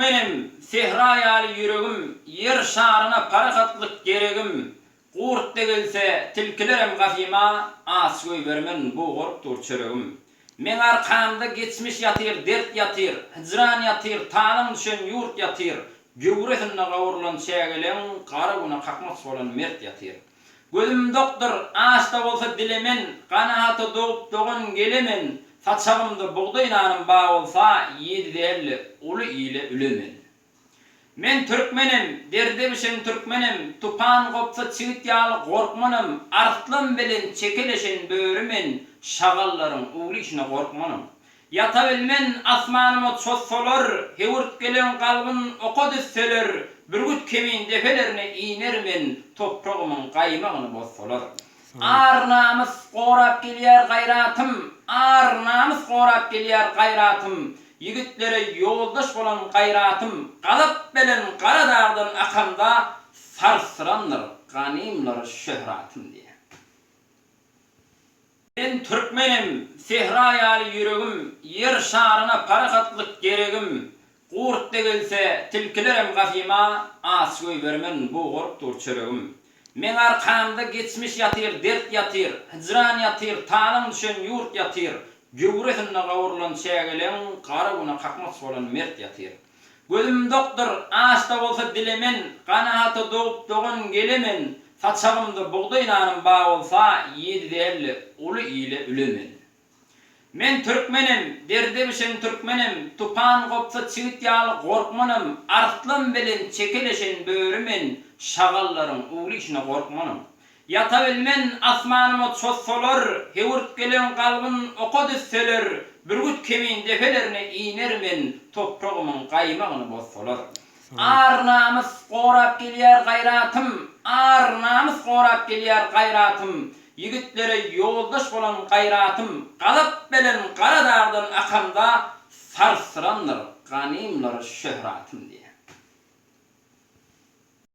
Türkmenim, sehra yali yüregim, yer şarına parakatlık geregim. Qurt de gelse tilkilerem gafima, as göy vermen bu gorp dur çöregim. Men arkamda geçmiş yatyr, dert yatyr, hicran yatyr, tanım düşen yurt yatyr. Göwresinne gawurlan çägelen, qara guna kakmak bolan mert yatyr. Gözüm doktor, ağaçta bolsa dilemen, qanahatı doğup doğun gelemen, saçağımda buğday nanım bağ olsa, yedi değerli, ulu ile ülemen. Men Türkmenim, derde bişen Türkmenim, tupan kopsa çiğit yağlı korkmanım, artlım bilen çekeleşen böğrümen, şagallarım uğlu işine korkmanım. Yata bilmen asmanıma çossolar, hevurt gelen kalbin oka düşseler, bürgüt kemin defelerine inermen, toprağımın kaymağını bozsolar. Ar namus qorap gelýär gayratım, ar namus qorap gelýär gayratım. Yigitlere yoldaş bolan gayratım, galyp belen qara dağdan akanda sarsıranlar, ganimlar şöhratım diye. Ben Türkmenim, sehra yali yüregim, yer şarına parakatlık geregim. Qurt de gelse tilkilerem gafima, as göy vermen bu gorp dur çöregim. Men arkamda geçmiş yatyr, dert yatyr, hicran yatyr, tanım düşen yurt yatyr. Göwresinne gawurlan çägelen, qara guna bolan mert yatyr. Gözüm doktor, ağaçta bolsa dilemen, qanahatı doğup doğun gelemen, saçağımda buğday nanım bağ olsa, yedi değerli, ulu ile ülemen. Men Türkmenim, derde bişen Türkmenim, tupan kopsa çiğit yağlı korkmanım, artlım bilen çekeleşen böğrümen, şagallarım uğlu işine korkmanım. Yata bilmen asmanıma çossolar, hevurt gelen kalbin oka düşseler, bürgüt kemin defelerine inermen, toprağımın kaymağını bozsolar. Ar namus qorap gelýär gayratım, ar namus qorap gelýär gayratım. Yigitlere yoldaş bolan gayratım, galyp belen qara dağdan akanda sarsıranlar, ganimlar şöhratım diye.